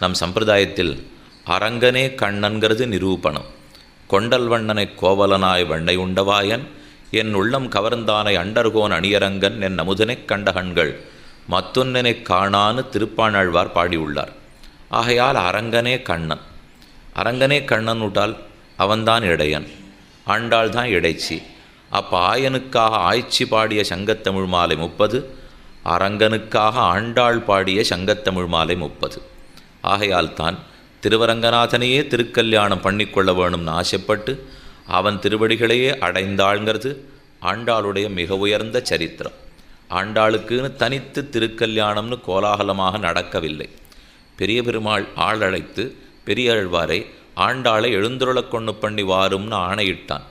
நம் சம்பிரதாயத்தில் அரங்கனே கண்ணன்கிறது நிரூபணம். கொண்டல் வண்ணனை கோவலனாய் வண்ணை உண்டவாயன் என் உள்ளம் கவர்ந்தானை அண்டர்கோன் அணியரங்கன் என் அமுதனைக் கண்ட கண்கள் மத்தொன்னனை காணான்னு திருப்பாணாழ்வார் பாடியுள்ளார். ஆகையால் அரங்கனே கண்ணன். அரங்கனே கண்ணன் விட்டால் அவன்தான் இடையன் ஆண்டாள் தான் இடைச்சி. அப்போ ஆயனுக்காக ஆய்ச்சி பாடிய சங்கத்தமிழ் மாலை முப்பது அரங்கனுக்காக ஆண்டாள் பாடிய சங்கத்தமிழ் மாலை முப்பது. ஆகையால் தான் திருவரங்கநாதனையே திருக்கல்யாணம் பண்ணிக்கொள்ள வேணும்னு ஆசைப்பட்டு அவன் திருவடிகளையே அடைந்தாள்ங்கிறது ஆண்டாளுடைய மிக உயர்ந்த சரித்திரம். ஆண்டாளுக்குன்னு தனித்து திருக்கல்யாணம்னு கோலாகலமாக நடக்கவில்லை. பெரிய பெருமாள் ஆள் அழைத்து பெரியாழ்வாரை ஆண்டாளை எழுந்துருளை கொண்டு பண்ணி வாரும்னு ஆணையிட்டான்.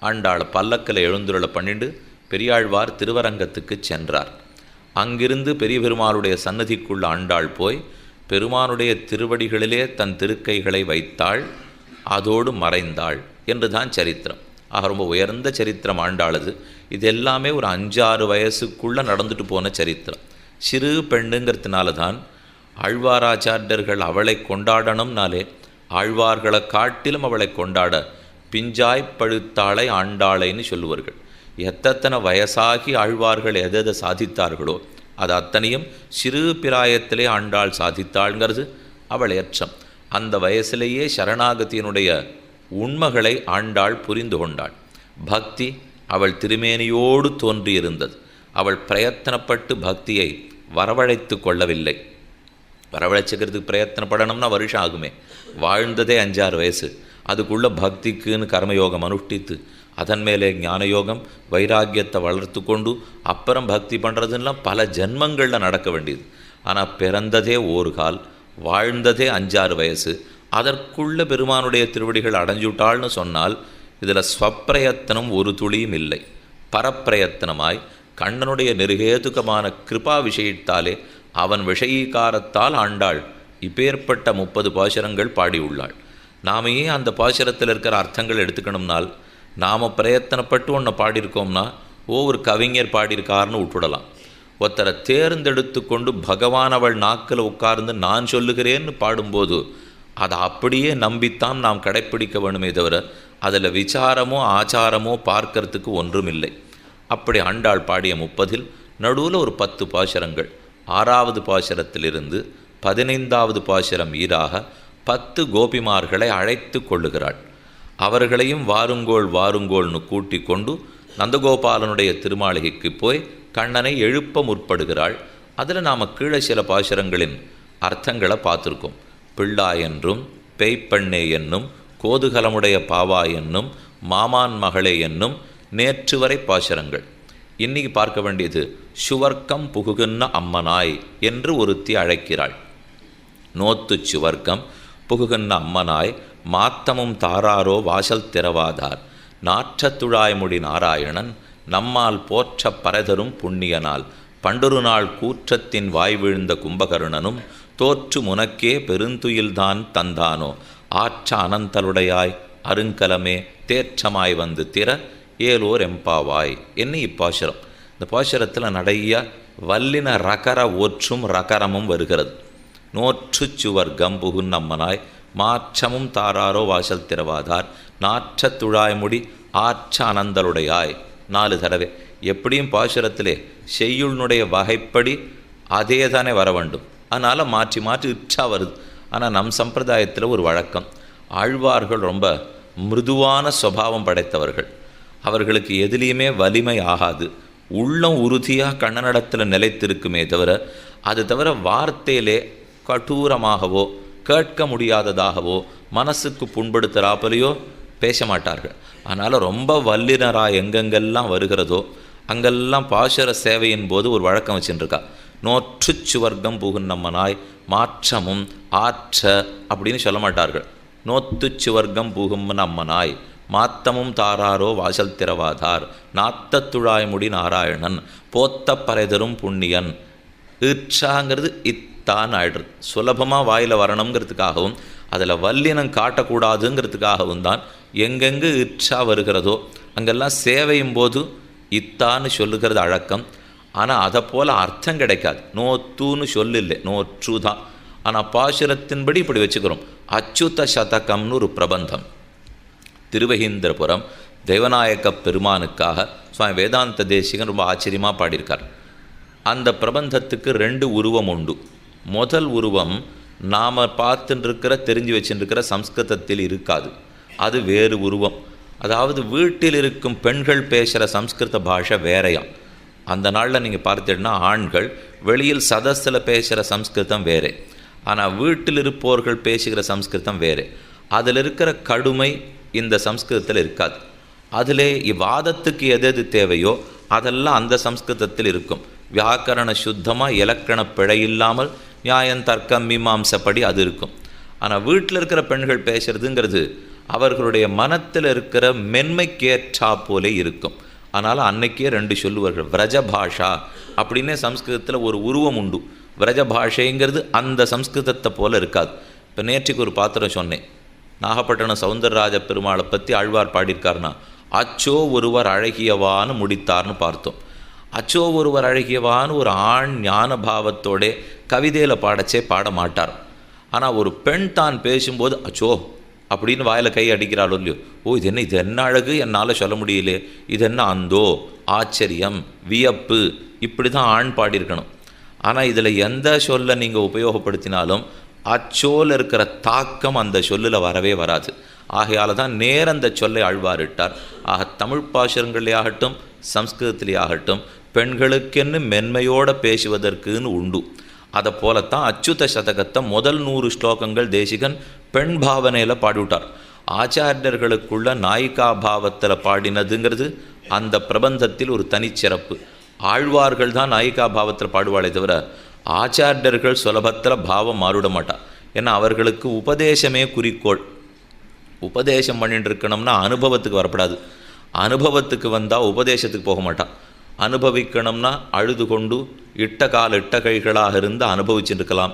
ஆண்டாள் பல்லக்கில் எழுந்துருளை பண்ணிண்டு பெரியாழ்வார் திருவரங்கத்துக்கு சென்றார். அங்கிருந்து பெரிய பெருமாளுடைய சன்னதிக்குள்ள ஆண்டாள் போய் பெருமானுடைய திருவடிகளிலே தன் திருக்கைகளை வைத்தாள் அதோடு மறைந்தாள் என்று தான் சரித்திரம். ஆக ரொம்ப உயர்ந்த சரித்திரம் ஆண்டாளது. இது எல்லாமே ஒரு அஞ்சாறு வயசுக்குள்ளே நடந்துட்டு போன சரித்திரம். சிறு பெண்ணுங்கிறதுனால தான் ஆழ்வாராச்சாரியர்கள் அவளை கொண்டாடணும்னாலே ஆழ்வார்களை காட்டிலும் அவளை கொண்டாட பிஞ்சாய் பழுத்தாளை ஆண்டாளைன்னு சொல்லுவார்கள். எத்தனை வயசாகி ஆழ்வார்கள் எதை சாதித்தார்களோ அது அத்தனையும் சிறு பிராயத்திலே ஆண்டாள் சாதித்தாள்ங்கிறது. அவள் ஏற்றம் அந்த வயசிலேயே சரணாகத்தியினுடைய உண்மைகளை ஆண்டாள் புரிந்து கொண்டாள். பக்தி அவள் திருமேனியோடு தோன்றியிருந்தது. அவள் பிரயத்தனப்பட்டு பக்தியை வரவழைத்து கொள்ளவில்லை. வரவழைச்சிக்கிறதுக்கு பிரயத்தனப்படணும்னா வருஷம் ஆகுமே. வாழ்ந்ததே அஞ்சாறு வயசு. அதுக்குள்ள பக்திக்குன்னு கர்மயோகம் அனுஷ்டித்து அதன் மேலே ஞானயோகம் வைராக்கியத்தை வளர்த்து கொண்டு அப்புறம் பக்தி பண்ணுறதுலாம் பல ஜென்மங்களில் நடக்க வேண்டியது. ஆனால் பிறந்ததே ஒரு கால் வாழ்ந்ததே அஞ்சாறு வயசு. அதற்குள்ள பெருமானுடைய திருவடிகள் அடைஞ்சுட்டாள்னு சொன்னால் இதில் ஸ்வப்பிரயத்தனம் ஒரு துளியும் இல்லை. பரப்பிரயத்தனமாய் கண்ணனுடைய நெருகேதுகமான கிருபா விஷயித்தாலே அவன் விஷயீகாரத்தால் ஆண்டாள். இப்பேற்பட்ட முப்பது பாசுரங்கள் பாடியுள்ளாள். நாமையே அந்த பாசுரத்தில் இருக்கிற அர்த்தங்கள் எடுத்துக்கணும்னால் நாம் பிரயத்தனப்பட்டு ஒன்றை பாடியிருக்கோம்னா ஓ ஒரு கவிஞர் பாடியிருக்காருன்னு விட்டுடலாம் ஒருத்தரை தேர்ந்தெடுத்து கொண்டு பகவான் அவள் நாக்கில் உட்கார்ந்து நான் சொல்லுகிறேன்னு பாடும்போது அதை அப்படியே நம்பித்தான் நாம் கடைப்பிடிக்க வேணுமே தவிர அதில் விசாரமோ ஆச்சாரமோ பார்க்கறதுக்கு ஒன்றுமில்லை. அப்படி ஆண்டாள் பாடிய முப்பதில் நடுவில் ஒரு பத்து பாசுரங்கள் ஆறாவது பாசுரத்திலிருந்து பதினைந்தாவது பாசுரம் ஈராக பத்து கோபிமார்களை அழைத்து கொள்ளுகிறாள். அவர்களையும் வாருங்கோள் வாருங்கோள்னு கூட்டி கொண்டு நந்தகோபாலனுடைய திருமாளிகைக்கு போய் கண்ணனை எழுப்ப முற்படுகிறாள். அதில் நாம் கீழே சில பாசுரங்களின் அர்த்தங்களை பார்த்துருக்கோம். பிள்ளா என்றும் பேய்ப்பண்ணே என்னும் கோதுகலமுடைய பாவா என்னும் மாமான் மகளே என்னும் நேற்று வரை பாசுரங்கள். இன்னைக்கு பார்க்க வேண்டியது சுவர்க்கம் புகுகின்ற அம்மனாய் என்று ஒருத்தி அழைக்கிறாள். நோத்து சுவர்க்கம் புகுகின்ற அம்மனாய் மாத்தமும் தாராரோ வாசல் திறவாதார். நாற்றத்துழாய்முடி நாராயணன் நம்மால் போற்ற பரதரும் புண்ணியனால். பண்டொரு நாள் கூற்றத்தின் வாய் வீழ்ந்த கும்பகருணனும் தோற்று முனக்கே பெருந்துயில்தான் தந்தானோ. ஆற்ற அனந்தலுடையாய் அருங்கலமே தேற்றமாய் வந்து திற ஏலோர் எம்பாவாய். என்ன இப்பாசுரம்? இந்த பாசுரத்தில் நிறைய வல்லின ரகர ஒற்றும் ரகரமும் வருகிறது. நோற்று சுவர்கம்புகுன் நம்மனாய் மாற்றமும் தாராரோ வாசல் திறவாதார். நாற்ற துழாய்முடி ஆற்ற அனந்தலுடையாய் நாலு தடவை. எப்படியும் பாசுரத்திலே செய்யுள்னுடைய வகைப்படி அதே தானே வர வேண்டும். அதனால் மாற்றி மாற்றி இச்சா வருது. ஆனால் நம் சம்பிரதாயத்தில் ஒரு வழக்கம். ஆழ்வார்கள் ரொம்ப மிருதுவான சுபாவம் படைத்தவர்கள். அவர்களுக்கு எதுலேயுமே வலிமை ஆகாது. உள்ளம் உறுதியாக கண்ணனிடத்தில் நிலைத்திருக்குமே தவிர அது தவிர வார்த்தையிலே கடூரமாகவோ கேட்க முடியாததாகவோ மனசுக்கு புண்படுத்துகிறாப்பலையோ பேச மாட்டார்கள். அதனால் ரொம்ப வல்லினராக எங்கெங்கெல்லாம் வருகிறதோ அங்கெல்லாம் பாசுர சேவையின் போது ஒரு வழக்கம் வச்சுட்டுருக்கா நோற்று சுவர்க்கம் புகுநம்மனாய் மாற்றமும் ஆற்ற அப்படின்னு சொல்ல மாட்டார்கள். நோத்து சுவர்க்கம் புகும் நம்மனாய் மாத்தமும் தாராரோ வாசல் திறவாதார். நாத்தத்துழாய்முடி நாராயணன் போத்த பறைதரும் புண்ணியன். ஈற்றாங்கிறது இத்தான் ஆயிடுறது சுலபமாக வாயில் வரணுங்கிறதுக்காகவும் அதில் வல்லினம் காட்டக்கூடாதுங்கிறதுக்காகவும் தான் எங்கெங்கு இச்சா வருகிறதோ அங்கெல்லாம் சேவையும் போது இத்தான்னு சொல்லுகிறது அழக்கம். ஆனால் அதை போல் அர்த்தம் கிடைக்காது. நோத்துன்னு சொல்லில்லை நோற்று தான் ஆனால் பாசுரத்தின்படி இப்படி வச்சுக்கிறோம். அச்சுத சதகம்னு ஒரு பிரபந்தம். திருவகீந்திரபுரம் தேவநாயக்க பெருமானுக்காக சுவாமி வேதாந்த தேசிகன் ரொம்ப ஆச்சரியமாக பாடியிருக்கார். அந்த பிரபந்தத்துக்கு ரெண்டு உருவம் உண்டு. முதல் உருவம் நாம் பார்த்துட்டுருக்கிற தெரிஞ்சு வச்சுருக்கிற சம்ஸ்கிருதத்தில் இருக்காது. அது வேறு உருவம். அதாவது வீட்டில் இருக்கும் பெண்கள் பேசுகிற சம்ஸ்கிருத பாஷை வேறையாம் அந்த நாளில் நீங்கள் பார்த்தீங்கன்னா ஆண்கள் வெளியில் சதஸில் பேசுகிற சம்ஸ்கிருதம் வேறே. ஆனால் வீட்டில் இருப்பவர்கள் பேசுகிற சம்ஸ்கிருதம் வேறு. அதில் இருக்கிற கடுமை இந்த சம்ஸ்கிருதத்தில் இருக்காது. அதிலே இவ்வாதத்துக்கு எது எது தேவையோ அதெல்லாம் அந்த சம்ஸ்கிருதத்தில் இருக்கும். வியாக்கரண சுத்தமாக இலக்கண பிழை இல்லாமல் நியாயம் தர்க்கம் மீமாம்சப்படி அது இருக்கும். ஆனால் வீட்டில் இருக்கிற பெண்கள் பேசுறதுங்கிறது அவர்களுடைய மனத்தில் இருக்கிற மென்மைக்கேற்றா போலே இருக்கும். ஆனால் அன்னைக்கே ரெண்டு சொல்லுவார்கள் விரஜ பாஷா அப்படின்னே சம்ஸ்கிருதத்தில் ஒரு உருவம் உண்டு. விரஜ பாஷைங்கிறது அந்த சம்ஸ்கிருதத்தை போல இருக்காது. இப்போ நேற்றுக்கு ஒரு பாத்திரம் சொன்னேன். நாகப்பட்டினம் சவுந்தரராஜ பெருமாளை பற்றி ஆழ்வார் பாடியிருக்காருனா அச்சோ ஒருவர் அழகியவான்னு முடித்தார்னு பார்த்தோம். அச்சோ ஒருவர் அழகியவான்னு ஒரு ஆண் ஞான பாவத்தோடே கவிதையில் பாடச்சே பாட மாட்டார் ஆனால் ஒரு பெண் தான் பேசும்போது அச்சோ! அப்படின்னு வாயில் கை அடிக்கிறாளோ இல்லையோ. ஓ இது என்ன இது என்ன அழகு என்னால் சொல்ல முடியலையே இது என்ன அந்தோ ஆச்சரியம் வியப்பு. இப்படி தான் ஆண் பாடியிருக்கணும். ஆனால் இதில் எந்த சொல்லை நீங்கள் உபயோகப்படுத்தினாலும் அச்சோல் இருக்கிற தாக்கம் அந்த சொல்லில் வரவே வராது. ஆகையால் தான் நேர் அந்த சொல்லை ஆழ்வாரிட்டார். ஆக தமிழ் பாசுரங்களே ஆகட்டும் சம்ஸ்கிருதத்திலே ஆகட்டும் பெண்களுக்கென்னு மென்மையோடு பேசுவதற்குன்னு உண்டு. அதை போலத்தான் அச்சுத சதகத்தை முதல் நூறு ஸ்லோகங்கள் தேசிகன் பெண் பாவனையில் பாடிவிட்டார். ஆச்சாரியர்களுக்குள்ள நாயிகா பாவத்தில் பாடினதுங்கிறது அந்த பிரபந்தத்தில் ஒரு தனிச்சிறப்பு. ஆழ்வார்கள் தான் நாயிகா பாவத்தில் பாடுவாளே தவிர ஆச்சாரியர்கள் சுலபத்தில் பாவம் மாறிட மாட்டா ஏன்னா அவர்களுக்கு உபதேசமே குறிக்கோள். உபதேசம் பண்ணிட்டு இருக்கணும்னா அனுபவத்துக்கு வரப்படாது. அனுபவத்துக்கு வந்தால் உபதேசத்துக்கு போக மாட்டான் அனுபவிக்கணும்னா அழுது கொண்டு இட்ட கால் இட்ட கைகளாக இருந்து அனுபவிச்சுருக்கலாம்.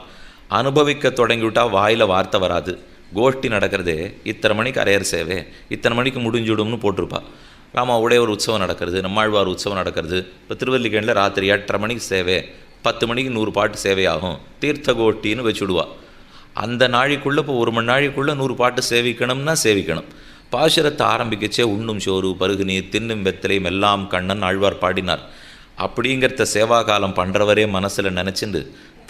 அனுபவிக்க தொடங்கிவிட்டால் வாயில் வார்த்தை வராது. கோஷ்டி நடக்கிறதே இத்தனை மணிக்கு அரையர் சேவை இத்தனை மணிக்கு முடிஞ்சுடும்னு போட்டிருப்பா. ராமா ஒரு உற்சவம் நடக்கிறது நம்மாழ்வார் உற்சவம் நடக்கிறது. இப்போ திருவல்லிக்கேணில் ராத்திரி எட்டரை மணிக்கு சேவை பத்து மணிக்கு நூறு பாட்டு சேவையாகும். தீர்த்த கோஷ்டின்னு வச்சுடுவா. அந்த நாளைக்குள்ளே இப்போ ஒரு மணி நாழிக்குள்ளே நூறு பாட்டு சேவிக்கணும்னா சேவிக்கணும். பாசுரத்தை ஆரம்பிக்கச்சே உண்ணும் சோறு பருகுனி தின்னும் வெத்தலையும் எல்லாம் கண்ணன் ஆழ்வார் பாடினார். அப்படிங்கிறத சேவா காலம் பண்ணுறவரே மனசில் நினச்சிண்டு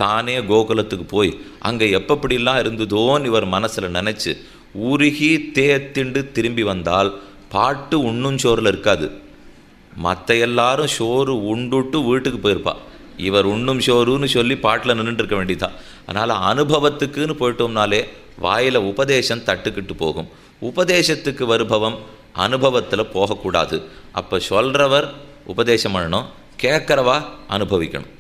தானே கோகுலத்துக்கு போய் அங்கே எப்படிலாம் இருந்ததோன்னு இவர் மனசில் நினச்சி உருகி தேத்திண்டு திரும்பி வந்தால் பாட்டு உண்ணும் சோறில் இருக்காது. மற்ற எல்லாரும் சோறு உண்டுட்டு வீட்டுக்கு போயிருப்பா. இவர் உண்ணும் சோறுன்னு சொல்லி பாட்டில் நின்றுட்டு இருக்க வேண்டியதான் அதனால் அனுபவத்துக்குன்னு போயிட்டோம்னாலே வாயில் உபதேசம் தட்டுக்கிட்டு போகும். உபதேசத்துக்கு வருபவம் அனுபவத்தில் போகக்கூடாது. அப்போ சொல்கிறவர் உபதேசம் பண்ணணும் கேட்குறவா அனுபவிக்கணும்.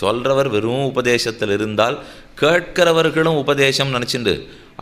சொல்கிறவர் வெறும் உபதேசத்தில் இருந்தால் கேட்கிறவர்களும் உபதேசம் நினச்சிண்டு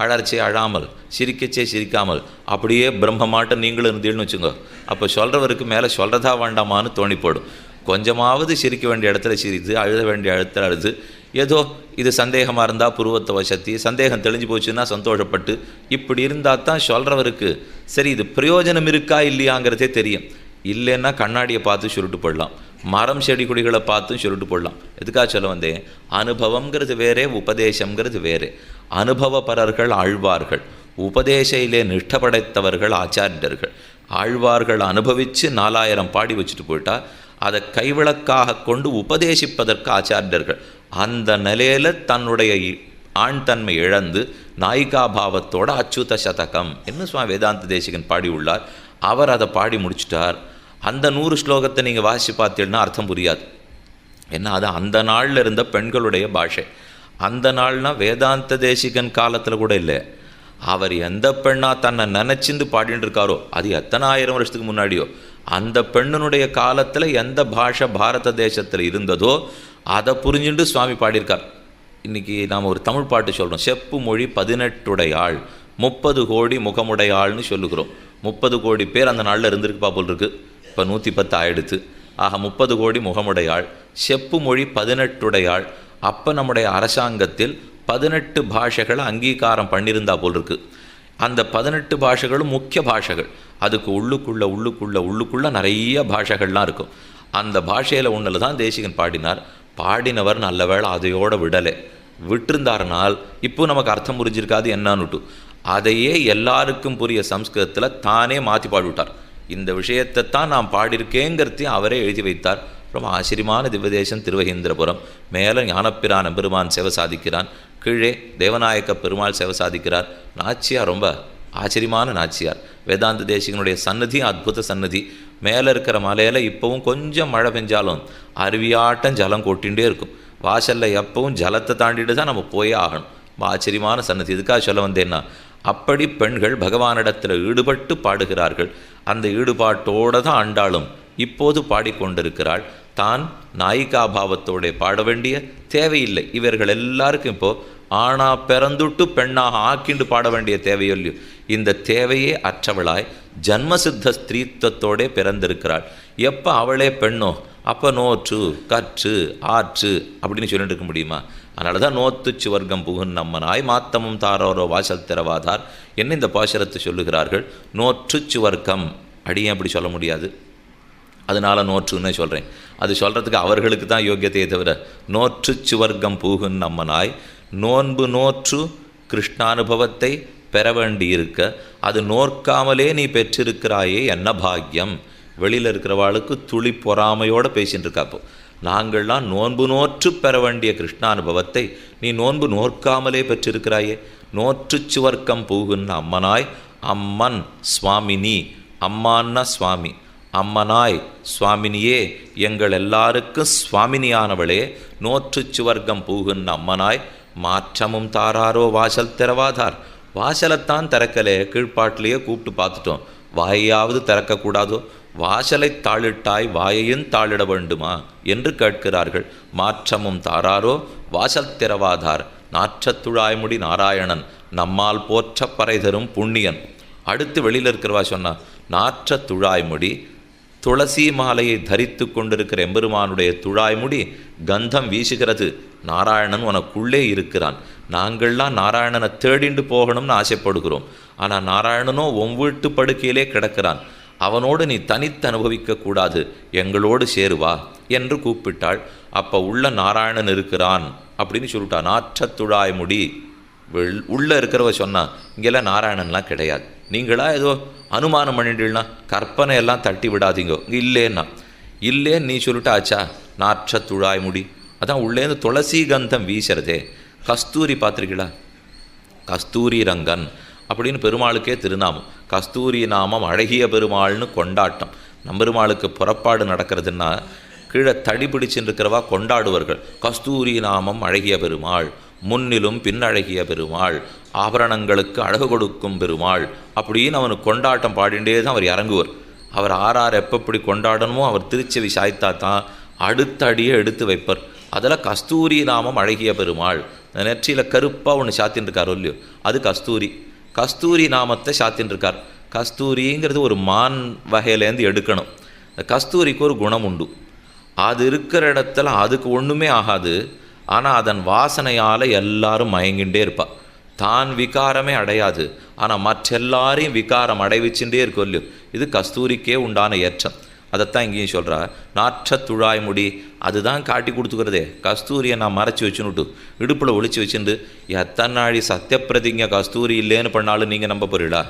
அழற்சே அழாமல் சிரிக்கச்சே சிரிக்காமல் அப்படியே பிரம்மமாட்டம் நீங்களும் இருந்தீங்கன்னு வச்சுங்க. அப்போ சொல்கிறவருக்கு மேலே சொல்கிறதா வேண்டாமான்னு தோணிப்போடும். கொஞ்சமாவது சிரிக்க வேண்டிய இடத்துல சிரித்து அழுத வேண்டிய இடத்துல அழுது ஏதோ இது சந்தேகமாக இருந்தால் புருவத்தை வசத்தி சந்தேகம் தெளிஞ்சு போச்சுன்னா சந்தோஷப்பட்டு இப்படி இருந்தால் தான் சொல்கிறவருக்கு சரி இது பிரயோஜனம் இருக்கா இல்லையாங்கிறதே தெரியும். இல்லைன்னா கண்ணாடியை பார்த்து சுருட்டு போடலாம். மரம் செடி கொடிகளை பார்த்தும் சுருட்டு போடலாம். எதுக்காக சொல்ல வந்தேன்? அனுபவங்கிறது வேறே உபதேசங்கிறது வேறே. அனுபவப்பரர்கள் ஆழ்வார்கள். உபதேசையிலே நிஷ்ட படைத்தவர்கள் ஆச்சாரியர்கள். ஆழ்வார்கள் அனுபவித்து நாலாயிரம் பாடி வச்சுட்டு போயிட்டா அதை கைவிளக்காக கொண்டு உபதேசிப்பதற்கு ஆச்சாரியர்கள். அந்த நிலையில் தன்னுடைய ஆண் தன்மை இழந்து நாயிகா பாவத்தோட அச்சுத சதகம் என்ன சுவாமி வேதாந்த தேசிகன் பாடி உள்ளார் அவர் அதை பாடி முடிச்சிட்டார். அந்த நூறு ஸ்லோகத்தை நீங்கள் வாசி பார்த்தீங்கன்னா அர்த்தம் புரியாது. ஏன்னா அது அந்த நாளில் இருந்த பெண்களுடைய பாஷை. அந்த நாள்னா வேதாந்த தேசிகன் காலத்தில் கூட இல்லை. அவர் எந்த பெண்ணாக தன்னை நினச்சிந்து பாடிட்டு இருக்காரோ அது எத்தனை ஆயிரம் வருஷத்துக்கு முன்னாடியோ அந்த பெண்ணினுடைய காலத்தில் எந்த பாஷை பாரத தேசத்தில் இருந்ததோ அதை புரிஞ்சுட்டு சுவாமி பாடியிருக்கார். இன்றைக்கி நாம் ஒரு தமிழ் பாட்டு சொல்கிறோம் செப்பு மொழி பதினெட்டுடையாள் முப்பது கோடி முகமுடையாள்னு சொல்லுகிறோம். முப்பது கோடி பேர் அந்த நாளில் இருந்திருக்குப்பா போல் இருக்கு இப்போ நூற்றி பத்து ஆயிடுத்து. ஆக முப்பது கோடி முகமுடையாள் செப்பு மொழி பதினெட்டுடையாள். அப்போ நம்முடைய அரசாங்கத்தில் பதினெட்டு பாஷைகளை அங்கீகாரம் பண்ணியிருந்தா போல் இருக்கு அந்த பதினெட்டு பாஷைகளும் முக்கிய பாஷைகள். அதுக்கு உள்ளுக்குள்ளே உள்ளுக்குள்ளே உள்ளுக்குள்ளே நிறைய பாஷைகள்லாம் இருக்கும். அந்த பாஷையில் ஒன்றில் தான் தேசிகன் பாடினார். பாடினவர் நல்ல வேளை அதையோட விடலை. விட்டிருந்தாருனால் இப்போ நமக்கு அர்த்தம் புரிஞ்சிருக்காது என்னான்னுட்டு அதையே எல்லாருக்கும் புரிய சம்ஸ்கிருதத்தில் தானே மாற்றி பாடிவிட்டார். இந்த விஷயத்தை தான் நான் பாடியிருக்கேங்கிறதையும் அவரே எழுதி வைத்தார். ரொம்ப ஆச்சரியமான திவ்யதேசம் திருவகேந்திரபுரம். மேலே ஞானப்பிரான் பெருமான் சேவை சாதிக்கிறான். கீழே தேவநாயக்க பெருமாள் சேவை சாதிக்கிறார். நாச்சியா ரொம்ப ஆச்சரியமான நாச்சியார். வேதாந்த தேசிகனுடைய சன்னதி அற்புத சன்னதி மேலே இருக்கிற மலையில் இப்போவும் கொஞ்சம் மழை பெஞ்சாலும் அருவியாட்டம் ஜலம் கொட்டிகிட்டே இருக்கும். வாசலில் எப்பவும் ஜலத்தை தாண்டிட்டு தான் நம்ம போயே ஆகணும். ஆச்சரியமான சன்னதி இதுக்காக சொல்ல வந்தேன்னா அப்படி பெண்கள் பகவானிடத்தில் ஈடுபட்டு பாடுகிறார்கள். அந்த ஈடுபாட்டோடு தான் ஆண்டாளும் இப்போது பாடிக்கொண்டிருக்கிறாள். தான் நாயிகா பாவத்தோட பாட வேண்டிய தேவையில்லை. இவர்கள் எல்லாருக்கும் இப்போது ஆணா பிறந்துட்டு பெண்ணாக ஆக்கிண்டு பாட வேண்டிய தேவையொல்லையோ இந்த தேவையே அற்றவளாய் ஜன்மசித்த ஸ்திரீத்துவத்தோடே பிறந்திருக்கிறாள். எப்போ அவளே பெண்ணோ? அப்போ நோற்று கற்று ஆற்று அப்படின்னு சொல்லிட்டு இருக்க முடியுமா? அதனால தான் நோத்து சுவர்க்கம் புகுன் நம்மனாய் மாத்தமும் தாரோரோ வாசல் திறவாதார் என்ன இந்த பாசரத்தை சொல்லுகிறார்கள். நோற்று சுவர்க்கம். அடியே அப்படி சொல்ல முடியாது? அதனால் நோற்றுன்னு சொல்கிறேன் அது சொல்கிறதுக்கு அவர்களுக்கு தான் யோக்கியத்தையே தவிர நோற்று சுவர்க்கம் பூகுன் நம்மனாய் நோன்பு நோற்று கிருஷ்ணானுபவத்தை பெற வேண்டியிருக்க. அது நோற்காமலே நீ பெற்றிருக்கிறாயே என்ன பாக்கியம்? வெளியில் இருக்கிறவாளுக்கு துளி பொறாமையோடு பேசின்னு இருக்காப்போ நாங்கள்லாம் நோன்பு நோற்று பெற வேண்டிய கிருஷ்ணானுபவத்தை நீ நோன்பு நோற்காமலே பெற்றிருக்கிறாயே. நோற்று சுவர்க்கம் பூகுன்னு அம்மனாய் அம்மன் சுவாமினி அம்மான்னா சுவாமி அம்மனாய் சுவாமினியே எங்கள் எல்லாருக்கும் சுவாமினியானவளே நோற்று சுவர்க்கம் பூகுன்னு அம்மனாய் மாற்றமும் தாராரோ வாசல் திறவாதார். வாசலைத்தான் திறக்கலே கீழ்ப்பாட்டிலேயே கூப்பிட்டு பார்த்துட்டோம். வாயையாவது திறக்கக்கூடாதோ? வாசலை தாளிட்டாய் வாயையும் தாளிட வேண்டுமா? என்று கேட்கிறார்கள். மாற்றமும் தாராரோ வாசல் திறவாதார். நாற்றத்துழாய்முடி நாராயணன் நம்மால் போற்ற பறை தரும் புண்ணியன். அடுத்து வெளியில் இருக்கிறவா சொன்னா நாற்ற துழாய்முடி துளசி மாலையை தரித்து கொண்டிருக்கிற எம்பெருமானுடைய துழாய்முடி கந்தம் வீசுகிறது. நாராயணன் உனக்குள்ளே இருக்கிறான். நாங்கள்லாம் நாராயணனை தேடிண்டு போகணும்னு ஆசைப்படுகிறோம். ஆனால் நாராயணனோ உன் வீட்டு படுக்கையிலே கிடக்கிறான். அவனோடு நீ தனித்து அனுபவிக்க கூடாது. எங்களோடு சேருவா என்று கூப்பிட்டாள். அப்போ உள்ள நாராயணன் இருக்கிறான் அப்படின்னு சொல்லிட்டான். நாற்றத்துழாய் முடி. வெள் உள்ளே இருக்கிறவ சொன்னான். இங்கெல்லாம் நாராயணன்லாம் கிடையாது. நீங்களா ஏதோ அனுமானம் பண்ணிட்டீங்கன்னா கற்பனை எல்லாம் தட்டி விடாதீங்க. இல்லைன்னா. இல்லைன்னு நீ சொல்லிட்டு ஆச்சா நாற்றத்துழாய் முடி. அதான் உள்ளேருந்து துளசி கந்தம் வீசுறதே. கஸ்தூரி பார்த்துருக்கீங்களா கஸ்தூரி ரங்கன் அப்படின்னு பெருமாளுக்கே திருநாமம். கஸ்தூரி நாமம் அழகிய பெருமாள்னு கொண்டாட்டம். நம்பெருமாளுக்கு புறப்பாடு நடக்கிறதுன்னா கீழே தடி பிடிச்சுன்னு கொண்டாடுவார்கள். கஸ்தூரி நாமம் அழகிய பெருமாள். முன்னிலும் பின்னழகிய பெருமாள். ஆபரணங்களுக்கு அழகு கொடுக்கும் பெருமாள். அப்படின்னு அவனுக்கு கொண்டாட்டம் பாடிண்டே தான் அவர் இறங்குவார். அவர் ஆறார் எப்பப்படி கொண்டாடணுமோ அவர் திருச்செவி சாய்த்தா தான் அடுத்த அடியே எடுத்து வைப்பார். அதில் கஸ்தூரி நாமம் அழகிய பெருமாள். நெற்றியில் கருப்பாக ஒன்று சாத்தின்னு இல்லையோ? அது கஸ்தூரி. கஸ்தூரி நாமத்தை சாத்தின்னு இருக்கார் கஸ்தூரிங்கிறது ஒரு மான் வகையிலேருந்து எடுக்கணும். கஸ்தூரிக்கு ஒரு குணம் உண்டு. அது இருக்கிற இடத்துல அதுக்கு ஒன்றுமே ஆகாது. ஆனால் அதன் வாசனையால் எல்லாரும் மயங்கின்றே இருப்பாள் தான் விகாரமே அடையாது. ஆனால் மற்றெல்லாரையும் விகாரம் அடைவிச்சுட்டே இருக்கும் இல்லையோ இது கஸ்தூரிக்கே உண்டான ஏற்றம். அதைத்தான் இங்கேயும் சொல்கிறா நாற்ற துழாய் முடி அதுதான் காட்டி கொடுத்துக்கிறதே. கஸ்தூரியை நான் மறைச்சி வச்சுன்னுட்டு இடுப்பில் ஒழிச்சு வச்சுட்டு எத்தனை நாளி சத்தியப்பிரதிங்க கஸ்தூரி இல்லைன்னு பண்ணாலும் நீங்கள் நம்ப போறீடா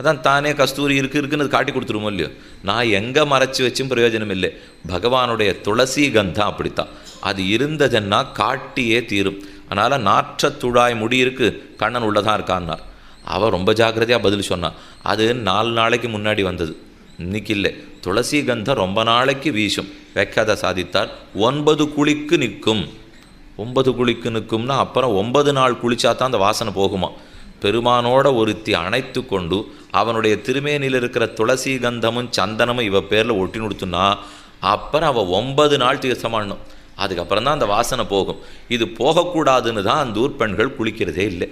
அதான் தானே கஸ்தூரி இருக்கு இருக்குன்னு அது காட்டி கொடுத்துருமோ இல்லையோ? நான் எங்கே மறைச்சி வச்சும் பிரயோஜனம் இல்லை. பகவானுடைய துளசி கந்தம் அப்படித்தான். அது இருந்ததுன்னா காட்டியே தீரும். அதனால் நாற்ற துழாய் முடி இருக்கு கண்ணன் உள்ளதான் இருக்கான்னார். அவள் ரொம்ப ஜாக்கிரதையாக பதில் சொன்னான் அது நாலு நாளைக்கு முன்னாடி வந்தது. இன்னைக்கு இல்லை. துளசி கந்தம் ரொம்ப நாளைக்கு வீசும். வைக்காத சாதித்தார் ஒன்பது குழிக்கு நிற்கும். ஒன்பது குழிக்கு நிற்கும்னா அப்புறம் ஒன்பது நாள் குளிச்சா தான் அந்த வாசனை போகுமா? பெருமானோட ஒருத்தி அணைத்து கொண்டு அவனுடைய திருமேனியில் இருக்கிற துளசி கந்தமும் சந்தனமும் இவ பேரில் ஒட்டி கொடுத்துனா அப்புறம் அவள் ஒன்பது நாள் தீர்த்தமாடணும். அதுக்கப்புறம் தான் அந்த வாசனை போகும். இது போகக்கூடாதுன்னு தான் அந்த ஊர் பெண்கள் குளிக்கிறதே இல்லை.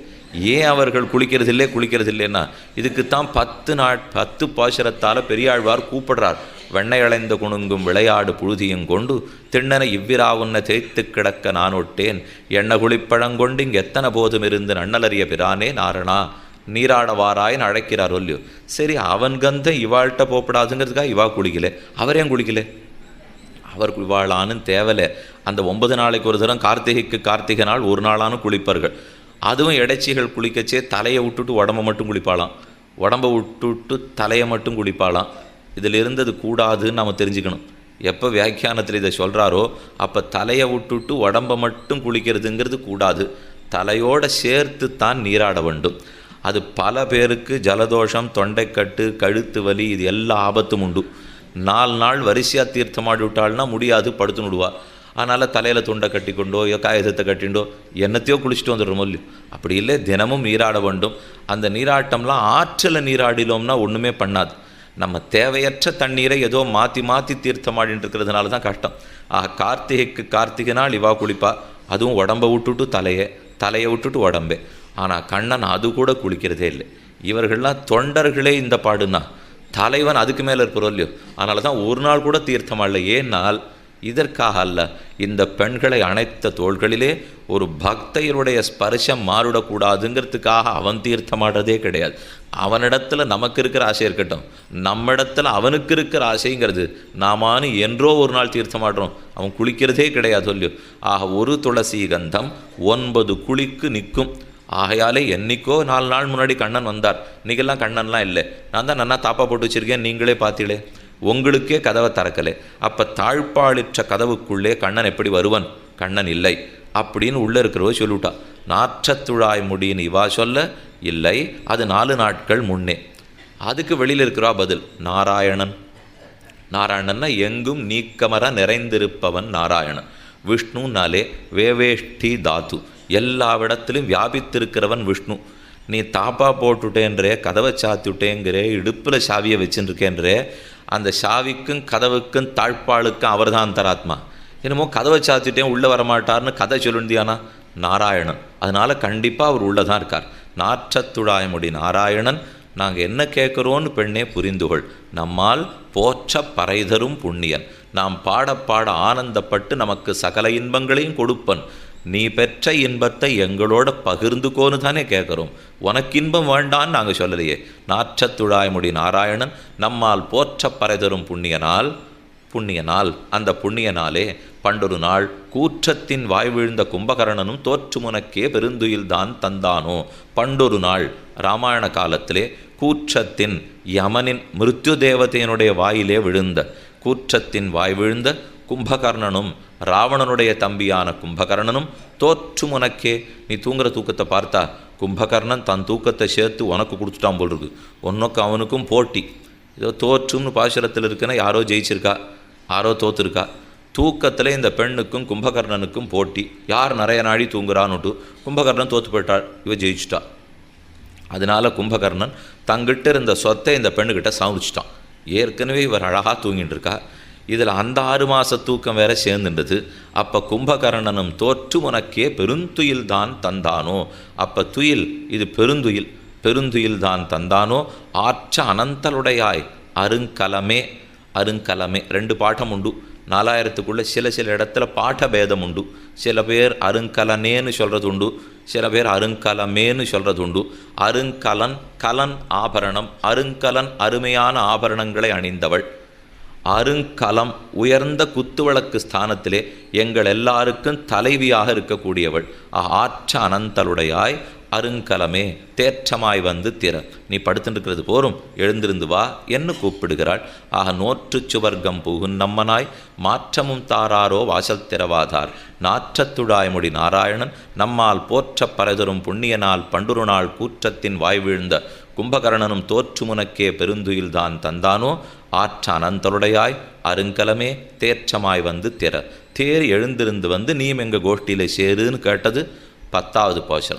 ஏன் அவர்கள் குளிக்கிறது இல்லை? குளிக்கிறது இல்லைன்னா இதுக்குத்தான் பத்து நாள் பத்து பாசுரத்தால் பெரியாழ்வார் கூப்பிடுறார். வெண்ணை அலைந்த குணுங்கும் விளையாடு புழுதியும் கொண்டு திண்ணனை இவ்விராவுன்ன தேய்த்து கிடக்க நான் ஒட்டேன். எண்ணெய் குளிப்பழங்கொண்டு இங்கே எத்தனை போதும் இருந்து நன்னலறிய பிரானே நாரணா. நீராடவாராயின்னு அழைக்கிறார் ஒல்லியோ சரி அவன் கந்த இவாள்கிட்ட போகப்படாதுங்கிறதுக்காக இவா குளிக்கல. அவரேன் குளிக்கல? அவர் இவாளான்னு தேவலை. அந்த ஒன்பது நாளைக்கு ஒரு தரம் கார்த்திகைக்கு கார்த்திகை நாள் ஒரு நாளானும் குளிப்பார்கள். அதுவும் இடைச்சிகள் குளிக்கச்சே தலையை விட்டுட்டு உடம்ப மட்டும் குளிப்பாளாம். உடம்பை விட்டுட்டு தலையை மட்டும் குளிப்பாளாம். இதில் இருந்தது கூடாதுன்னு நம்ம தெரிஞ்சுக்கணும். எப்போ வியாக்கியானத்தில் இதை சொல்கிறாரோ அப்போ தலையை விட்டுட்டு உடம்பை மட்டும் குளிக்கிறதுங்கிறது கூடாது. தலையோடு சேர்த்து தான் நீராட வேண்டும். அது பல பேருக்கு ஜலதோஷம் தொண்டைக்கட்டு கழுத்து வலி இது எல்லா ஆபத்தும் உண்டு. நாலு நாள் வரிசையாக தீர்த்தமாடி விட்டாள்னா முடியாது படுத்துன்னு விடுவா அதனால் தலையில் துண்டை கட்டிக்கொண்டோ காகிதத்தை கட்டிண்டோ என்னத்தையோ குளிச்சுட்டு வந்துடுறோம் இல்லையோ அப்படி இல்லை தினமும் நீராட வேண்டும். அந்த நீராட்டம்லாம் ஆற்றலை நீராடினோம்னா ஒன்றுமே பண்ணாது. நம்ம தேவையற்ற தண்ணீரை ஏதோ மாற்றி மாற்றி தீர்த்தமாடின்னு இருக்கிறதுனால தான் கஷ்டம். ஆ கார்த்திகைக்கு கார்த்திகை நாள் இவா குளிப்பா. அதுவும் உடம்பை விட்டுட்டு தலையை தலையை விட்டுட்டு உடம்பே. ஆனால் கண்ணன் அது கூட குளிக்கிறதே இல்லை. இவர்கள்லாம் தொண்டர்களே இந்த பாடுனா தலைவன் அதுக்கு மேலே இருப்பறோ இல்லையோ? அதனால தான் ஒரு நாள் கூட தீர்த்தமாடல ஏனால் இதற்காக அல்ல. இந்த பெண்களை அனைத்த தோள்களிலே ஒரு பக்தையருடைய ஸ்பர்ஷம் மாறிடக்கூடாதுங்கிறதுக்காக அவன் தீர்த்தமாடுறதே கிடையாது. அவனிடத்தில் நமக்கு இருக்கிற ஆசை இருக்கட்டும். நம்மிடத்துல அவனுக்கு இருக்கிற ஆசைங்கிறது நாமானு என்றோ ஒரு நாள் தீர்த்தமாடுறோம். அவன் குளிக்கிறதே கிடையாது சொல்லியோ ஆக ஒரு துளசி கந்தம் ஒன்பது குளிக்கு நிற்கும். ஆகையாலே என்னைக்கோ நாலு நாள் முன்னாடி கண்ணன் வந்தார். இன்றைக்கெல்லாம் கண்ணன்லாம் இல்லை. நான் தான் நன்னா தாப்பா போட்டு வச்சுருக்கேன். நீங்களே பார்த்தீங்களே உங்களுக்கே கதவை திறக்கலை. அப்போ தாழ்பாளிற்ற கதவுக்குள்ளே கண்ணன் எப்படி வருவன்? கண்ணன் இல்லை. அப்படின்னு உள்ளே இருக்கிறவ சொல்லிவிட்டா. நாற்றத்துழாய் முடின்னு இவா சொல்ல இல்லை அது நாலு நாட்கள் முன்னே. அதுக்கு வெளியில் இருக்கிறா பதில் நாராயணன். நாராயணன்னா எங்கும் நீக்கமர நிறைந்திருப்பவன் நாராயணன். விஷ்ணுனாலே வேவேஷ்டி தாத்து. எல்லாவிடத்திலும் வியாபித்திருக்கிறவன் விஷ்ணு. நீ தாப்பா போட்டுட்டேன்றே கதவை சாத்திவிட்டேங்கிறே இடுப்பில் சாவியை வச்சுருக்கேன்றே அந்த சாவிக்கும் கதவுக்கும் தாழ்பாளுக்கும் அவர்தான் அந்தராத்மா. என்னமோ கதவை சாத்திட்டேன் உள்ளே வரமாட்டார்னு கதை சொல்லுந்தியானா? நாராயணன். அதனால் கண்டிப்பாக அவர் உள்ளே தான் இருக்கார் நாற்றத்துழாயமுடி நாராயணன் நாங்கள் என்ன கேட்குறோன்னு பெண்ணே புரிந்துகொள். நம்மால் போற்ற பறைதரும் புண்ணியன். நாம் பாட பாட ஆனந்தப்பட்டு நமக்கு சகல இன்பங்களையும் கொடுப்பன். நீ பெற்ற இன்பத்தை எங்களோட பகிர்ந்துக்கோன்னு தானே கேட்குறோம் உனக்கு இன்பம் வேண்டான்னு நாங்கள் சொல்லலையே. நாற்றத்துழாய்முடி நாராயணன் நம்மால் போற்ற பறைதரும் புண்ணியனால் புண்ணியனால் அந்த புண்ணியனாலே பண்டொரு நாள் கூற்றத்தின் வாய் வீழ்ந்த கும்பகர்ணனும் தோற்றுமுனக்கே பெருந்துயில்தான் தந்தானோ. பண்டொரு நாள் ராமாயண காலத்திலே கூற்றத்தின் யமனின் மிருத்யு தேவதையினுடைய வாயிலே விழுந்த கூற்றத்தின் வாய் விழுந்த கும்பகர்ணனும் ராவணனுடைய தம்பியான கும்பகர்ணனும் தோற்றும் உனக்கே நீ தூங்குற தூக்கத்தை பார்த்தா கும்பகர்ணன் தன் தூக்கத்தை சேர்த்து உனக்கு கொடுத்துட்டான் போல் இருக்கு உனக்கு அவனுக்கும் போட்டி. ஏதோ தோற்றும்னு பாசுரத்தில் இருக்குன்னா யாரோ ஜெயிச்சிருக்கா? யாரோ தோத்துருக்கா? தூக்கத்தில் இந்த பெண்ணுக்கும் கும்பகர்ணனுக்கும் போட்டி. யார் நிறைய நாடி தூங்குறான்னுட்டு கும்பகர்ணன் தோத்து போயிட்டாள். இவ ஜெயிச்சிட்டா. அதனால கும்பகர்ணன் தங்கிட்ட இருந்த சொத்தை இந்த பெண்ணுக்கிட்ட சமரிச்சிட்டான் ஏற்கனவே இவர் அழகாக தூங்கிட்டு இருக்கா இதில் அந்த ஆறு மாத தூக்கம் வேற சேர்ந்துன்றது. அப்போ கும்பகர்ணனும் தோற்று உனக்கே பெருந்துயில் தான் தந்தானோ? அப்போ துயில் இது பெருந்துயில் பெருந்துயில் தான் தந்தானோ? ஆற்ற அனந்தலுடையாய் அருங்கலமே அருங்கலமே. ரெண்டு பாட்டம் உண்டு. நாலாயிரத்துக்குள்ளே சில சில இடத்துல பாட்ட பேதம் உண்டு. சில பேர் அருங்கலனேன்னு சொல்கிறது உண்டு. சில பேர் அருங்கலமேன்னு சொல்கிறது உண்டு. அருங்கலன் கலன் ஆபரணம். அருங்கலன் அருமையான ஆபரணங்களை அணிந்தவள். அருங்கலம் உயர்ந்த குத்துவிளக்கு ஸ்தானத்திலே எங்கள் எல்லாருக்கும் தலைவியாக இருக்கக்கூடியவள். ஆற்ற அனந்தலுடையாய் அருங்கலமே தேற்றமாய் வந்து திற. நீ படுத்துட்டு போரும் எழுந்திருந்து வா என்று கூப்பிடுகிறாள். ஆக நோற்று சுவர்க்கம் புகுன் நம்மனாய் மாற்றமும் தாராரோ வாசல் திறவாதார். நாற்றத்துழாய்மொழி நாராயணன் நம்மால் போற்ற பரதரும் புண்ணியனால் பண்டுருநாள் கூற்றத்தின் வாய் விழுந்த கும்பகர்ணனும் தோற்று முனக்கே பெருந்துயில்தான் தந்தானோ? ஆற்றான் அந்தருடையாய் அருங்கலமே தேற்றமாய் வந்து திற. தேர் எழுந்திருந்து வந்து நீயும் எங்கள் கோஷ்டியில் சேருன்னு கேட்டது பத்தாவது போஷம்